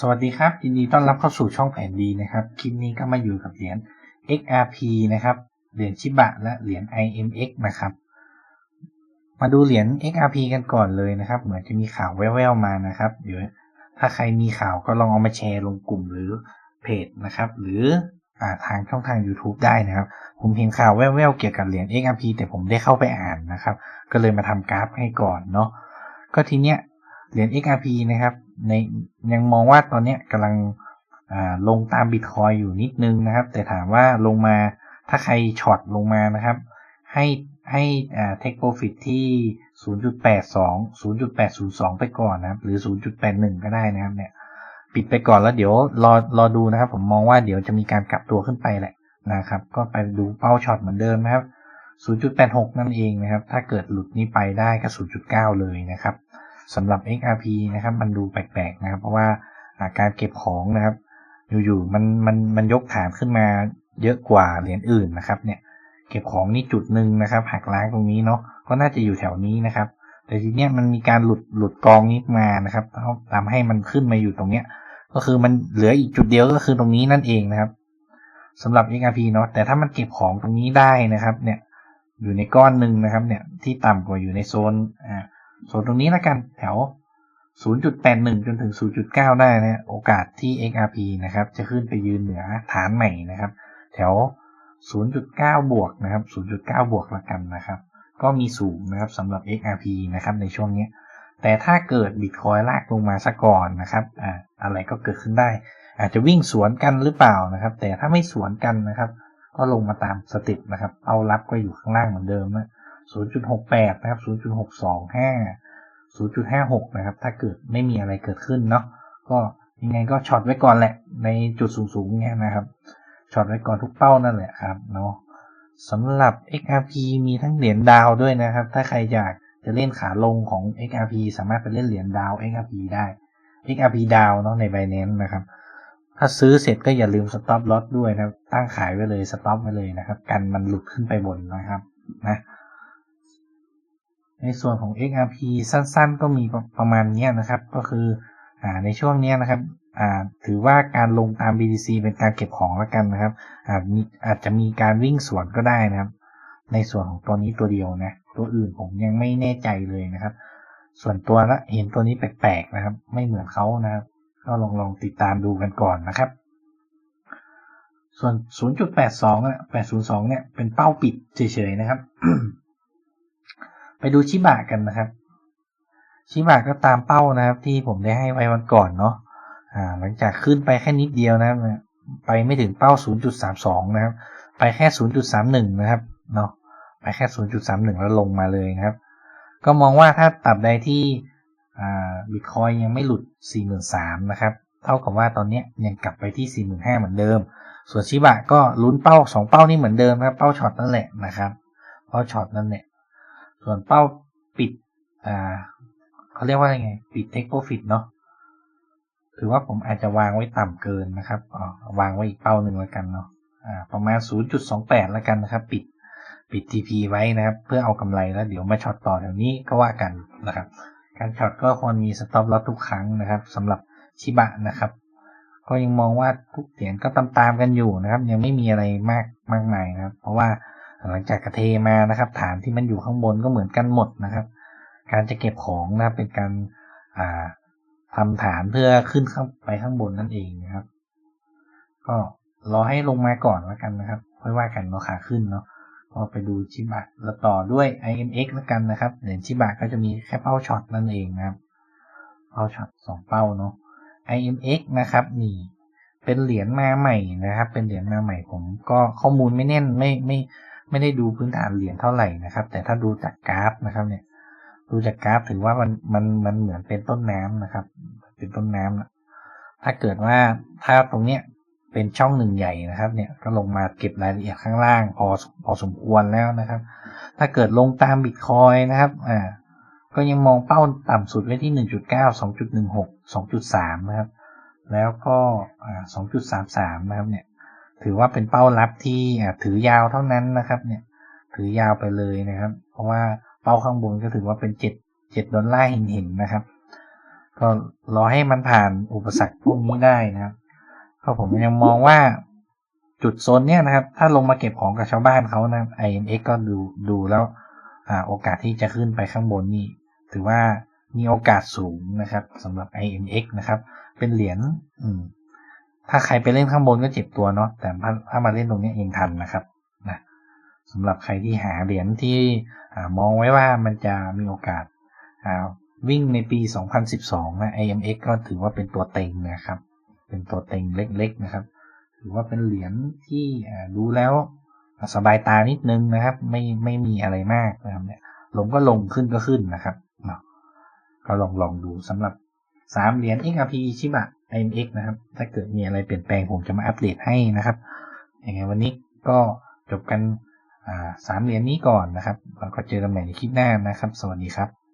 สวัสดีครับยินดีต้อนรับเข้าสู่ช่องแผนดีนะครับ คลิปนี้ก็มาอยู่กับเหรียญ XRP นะครับ เหรียญชิบะและเหรียญ IMX นะครับ มาดูเหรียญ XRP กันก่อนเลยนะครับ เหมือนจะมีข่าวแว่วๆมานะครับ เดี๋ยวถ้าใครมีข่าวก็ลองเอามาแชร์ลงกลุ่มหรือเพจนะครับ หรืออทางช่องทาง YouTube ได้นะครับ ผมเห็นข่าวแว่วๆเกี่ยวกับเหรียญ XRP แต่ผมได้เข้าไปอ่านนะครับ ก็เลยมาทำกราฟให้ก่อนเนาะ ก็ทีเนี้ย เหรียญ XRP นะครับ ในยังมองว่าตอนนี้กำลังลงตามบิตคอยอยู่นิดนึงนะครับ แต่ถามว่าลงมาถ้าใครช็อตลงมานะครับ ให้ให้อ่า take profit ที่ 0.82 0.802 ไปก่อนนะครับ หรือ 0.81 ก็ได้นะครับเนี่ยปิดไปก่อนแล้วเดี๋ยวรอรอดูนะครับ ผมมองว่าเดี๋ยวจะมีการกลับตัวขึ้นไปแหละนะครับ ก็ไปดูเป้าช็อตเหมือนเดิมนะครับ 0.86 นั่นเองนะครับ ถ้าเกิดหลุดนี้ไปได้ก็ 0.9 เลยนะครับ สำหรับ XRP นะครับ มันดูแปลกๆนะครับ เพราะว่าการเก็บของนะครับ อยู่ๆมันมันมันยกฐานขึ้นมาเยอะกว่าเหรียญอื่นนะครับ เนี่ย เก็บของนี่จุดหนึ่งนะครับหักล้างตรงนี้เนาะก็น่าจะอยู่แถวนี้นะครับ แต่ทีเนี้ยมันมีการหลุดหลุดกองนี้มานะครับทำให้มันขึ้นมาอยู่ตรงเนี้ย ก็คือมันเหลืออีกจุดเดียวก็คือตรงนี้นั่นเองนะครับสำหรับ XRP เนาะแต่ถ้ามันเก็บของตรงนี้ได้นะครับ เนี่ย อยู่ในก้อนหนึ่งนะครับ เนี่ยที่ต่ำกว่าอยู่ในโซนอ่า โซนตรงนี้ล้วกันแถว 0.81 จนถึง 0.9 ได้นะโอกาสที่ XRP นะครับ จะขึ้นไปยืนเหนือฐานใหม่นะครับ แถว 0.9 บวกนะครับ 0.9 บวกละกันนะครับ ก็มีสูงนะครับสำหรับ XRP นะครับในช่วงนี้ แต่ถ้าเกิดบิตคอยลากลงมาซะก่อนนะครับอ่าอะไรก็เกิดขึ้นได้ อาจจะวิ่งสวนกันหรือเปล่านะครับ แต่ถ้าไม่สวนกันนะครับ ก็ลงมาตามสเติปนะครับ เอารับก็อยู่ข้างล่างเหมือนเดิมนะ 0.68 นะครับ 0.625 0.56 นะครับ ถ้าเกิดไม่มีอะไรเกิดขึ้นเนาะ ก็ยังไงก็ช็อตไว้ก่อนแหละ ในจุดสูงๆเนี่ยนะครับ ช็อตไว้ก่อนทุกเป้านั่นแหละครับเนาะสำหรับ XRP มีทั้งเหรียญดาวด้วยนะครับ ถ้าใครอยากจะเล่นขาลงของ XRP สามารถไปเล่นเหรียญดาว XRP ได้ XRP ดาวเนาะใน Binance นะครับ ถ้าซื้อเสร็จก็อย่าลืม stop loss ด้วยนะครับตั้งขายไว้เลย stop ไว้เลยนะครับ กันมันหลุดขึ้นไปบนนะครับ นะ ในส่วนของ XRP สั้นๆ ก็มีประมาณนี้นะครับ ก็คืออในช่วงนี้นะครับถือว่าการลงตาม BTC เป็นการเก็บของแล้วกันนะครับ อาจอาจจะมีการวิ่งสวนก็ได้นะครับ ในส่วนของตัวนี้ตัวเดียวนะ ตัวอื่นผมยังไม่แน่ใจเลยนะครับ ส่วนตัวละเห็นตัวนี้แปลกๆนะครับ ไม่เหมือนเขานะครับ ก็ลองลองติดตามดูกันก่อนนะครับ ส่วน 0.82 เนี่ย 802 เนี่ย เป็นเป้าปิดเฉยๆนะครับ ไปดูชิบะกันนะครับ ชิบะก็ตามเป้านะครับ ที่ผมได้ให้ไว้วันก่อนเนาะอ่า หลังจากขึ้นไปแค่นิดเดียวนะครับไปไม่ถึงเป้า 0.32 นะครับ ไปแค่ 0.31 นะครับ เนาะไปแค่ 0.31 แล้วลงมาเลยนะครับ ก็มองว่าถ้าตับใดที่บิตคอยยังไม่หลุด 43,000 นะครับ เท่ากับว่าตอนนี้ยังกลับไปที่ 45,000 เหมือนเดิม ส่วนชิบะก็ลุ้นเป้า 2 เป้านี่เหมือนเดิมครับ เป้าช็อตนั่นแหละนะครับ เป้าช็อตนั่นแหละ ส่วนเป้าปิดอ่าเขาเรียกว่าไง ปิด take profit เนาะถือว่าผมอาจจะวางไว้ต่ำเกินนะครับอ๋อวางไว้อีกเป้าหนึ่งแล้วกันเนาะอ่าประมาณ 0.28 แล้วกันนะครับ ปิดปิด TP ไว้นะครับ เพื่อเอากำไรแล้วเดี๋ยวมาช็อตต่อแถวนี้ก็ว่ากันนะครับ การช็อตก็ควรมี stop loss ทุกครั้งนะครับสำหรับชิบะนะครับ ก็ยังมองว่าทุกเหรียญก็ตามตามกันอยู่นะครับ ยังไม่มีอะไรมากมากมายนะครับ เพราะว่า หลังจากกระเทมานะครับ ฐานที่มันอยู่ข้างบนก็เหมือนกันหมดนะครับ การจะเก็บของนะเป็นการอ่าทำฐานเพื่อขึ้นข้าไปข้างบนนั่นเองนะครับ ก็รอให้ลงมาก่อนแล้วกันนะครับค่อยว่ากันเนาะขาขึ้นเนาะก็ไปดูชิบะแล้วต่อด้วย IMX แล้วกันนะครับเหรียญชิบะก็จะมีแค่เป้าช็อตนั่นเองนะครับเป้าช็อตสองเป้าเนาะ IMX นะครับนี่เป็นเหรียญมาใหม่นะครับ เป็นเหรียญมาใหม่ผมก็ข้อมูลไม่แน่นไม่ไม่ ไม่ได้ดูพื้นฐานเหรียญเท่าไหร่นะครับ แต่ถ้าดูจากกราฟนะครับ เนี่ย ดูจากกราฟถือว่ามันมันมันเหมือนเป็นต้นน้ำนะครับ เป็นต้นน้ำนะถ้าเกิดว่าถ้าตรงเนี้ยเป็นช่องหนึ่งใหญ่นะครับ เนี่ยก็ลงมาเก็บรายละเอียดข้างล่าง พอพอสมควรแล้วนะครับ ถ้าเกิดลงตามบิตคอยนะครับอ่าก็ยังมองเป้าต่ำสุดไว้ที่หนึ่งจุดเก้าสองจุดหนึ่งหกสองจุดสามนะครับ แล้วก็สองจุดสามสามนะครับ เนี่ย ถือว่าเป็นเป้ารับที่ถือยาวเท่านั้นนะครับ เนี่ย ถือยาวไปเลยนะครับ เพราะว่าเป้าข้างบนก็ถือว่าเป็นเจ็ดเจ็ดดอลลาร์เห็นๆนะครับ ก็รอให้มันผ่านอุปสรรคพวกนี้ได้นะครับก็ผมยังมองว่าจุดโซนเนี้ยนะครับ ถ้าลงมาเก็บของกับชาวบ้านเขานะ IMX ก็ดูดูแล้วอ่าโอกาสที่จะขึ้นไปข้างบนนี่ ถือว่ามีโอกาสสูงนะครับสำหรับ IMX นะครับ เป็นเหรียญอืม ถ้าใครไปเล่นข้างบนก็เจ็บตัวเนาะแต่ถ้ามาเล่นตรงนี้เองทันนะครับนะสำหรับใครที่หาเหรียญที่มองไว้ว่ามันจะมีโอกาสวิ่งในปี 2012 นะ IMX ก็ถือว่าเป็นตัวเต็งนะครับ เป็นตัวเต็งเล็กๆนะครับ ถือว่าเป็นเหรียญที่ดูแล้วสบายตานิดนึงนะครับ ไม่ไม่มีอะไรมากนะครับเนี่ยลงก็ลงขึ้นก็ขึ้นนะครับเนาะก็ลองลองดูสำหรับ3เหรียญ XRP ชิบะ IMX นะครับ ถ้าเกิดมีอะไรเปลี่ยนแปลงผมจะมาอัปเดตให้นะครับยังไงวันนี้ก็จบกันสามเหรียญนี้ก่อนนะครับแล้วก็เจอกันใหม่ในคลิปหน้านะครับ สวัสดีครับ